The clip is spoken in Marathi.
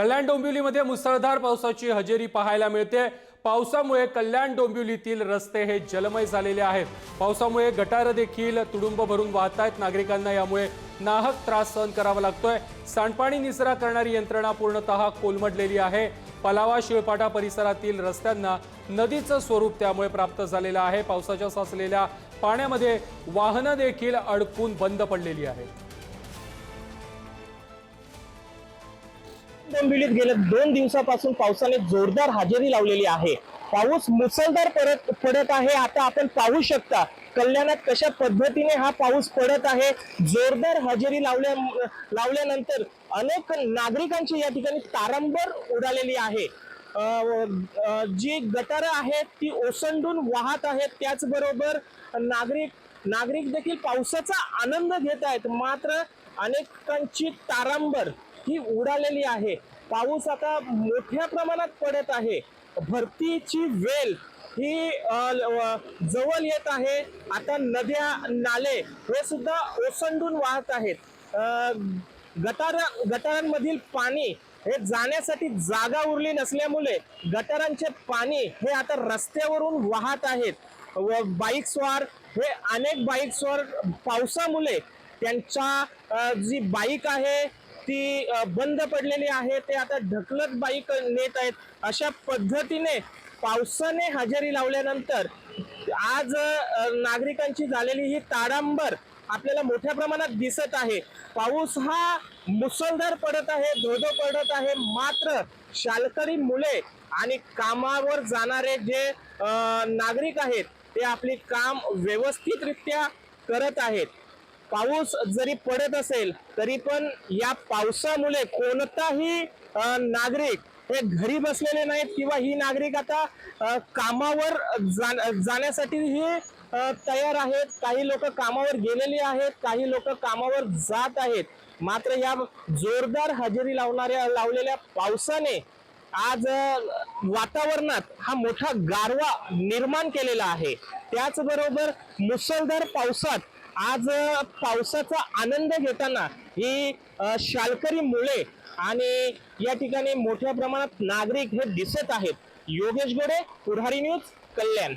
कल्याण डोंबिवलीमध्ये मुसळधार पावसाची हजेरी पाहायला मिळते. पावसामुळे कल्याण डोंबिवलीतील रस्ते हे जलमय झालेले आहेत. पावसामुळे गटारं देखील तुडुंब भरून वाहत आहेत नागरिकांना यामुळे नाहक त्रास सहन करावा लागतोय. सांडपाणी निचरा करणारी यंत्रणा पूर्णतः कोलमडलेली आहे. पलावा शिळपाटा परिसरातील रस्त्यांना नदीचं स्वरूप त्यामुळे प्राप्त झालेलं आहे. पावसाच्या साचलेल्या पाण्यामध्ये वाहनं देखील अडकून बंद पडलेली आहेत. डोंबिवलीत गेल्या दोन दिवसापासून पावसाने जोरदार हजेरी लावलेली आहे. पाऊस मुसळधार पडत पडत आहे. आता आपण पाहू शकता कल्याणात कशा पद्धतीने हा पाऊस पडत आहे. जोरदार हजेरी लावल्या लावल्यानंतर अनेक नागरिकांची या ठिकाणी तारंबर उडालेली आहे. जी गटारं आहेत ती ओसंडून वाहत आहेत. त्याचबरोबर नागरिक नागरिक देखील पावसाचा आनंद घेत आहेत. मात्र अनेकांची तारांबर ही उडालेली आहे. पाऊस आता मोठ्या प्रमाणात पडत आहे. भरतीची वेल ही ल- जवळ येत आहे. आता नद्या नाले हे सुद्धा ओसंडून वाहत आहेत. गटार गटारांमधील पाणी हे जाण्यासाठी जागा उरली नसल्यामुळे गटारांचे पाणी हे आता रस्त्यावरून वाहत आहेत. व बाईक स्वार हे अनेक बाईक स्वार पावसामुळे त्यांच्या जी बाईक आहे ती बंद पडलेली आहे. ते आता ढकलत बाईक नेत आहेत. अशा पद्धतीने पावसाने हजेरी लावल्यानंतर आज नागरिकांची झालेली ही ताडांबर आपल्याला मोठ्या प्रमाणात दिसत आहे. पाऊस हा मुसळधार पडत आहे धोधो पडत आहे. मात्र शालकरी मुले आणि कामावर जाणारे जे नागरिक आहेत ते आपले काम व्यवस्थितरित्या करत आहेत. पाऊस जरी पडत असेल तरी पण या पावसामुळे कोणताही नागरिक हे घरी बसलेले नाहीत किंवा ही नागरिक आता कामावर जाण्यासाठी जाण्यासाठीही तयार आहेत. काही लोक कामावर गेलेली आहेत काही लोक कामावर जात आहेत. मात्र या जोरदार हजेरी लावणाऱ्या लावलेल्या पावसाने आज वातावरणात हा मोठा गारवा निर्माण केलेला आहे. त्याचबरोबर मुसळधार पावसात आज पावसाचा आनंद घेताना ही शालकरी मुळे आणि या ठिकाणी मोठ्या प्रमाणात नागरिक हे दिसत आहेत. योगेश गोडे पुढारी न्यूज कल्याण.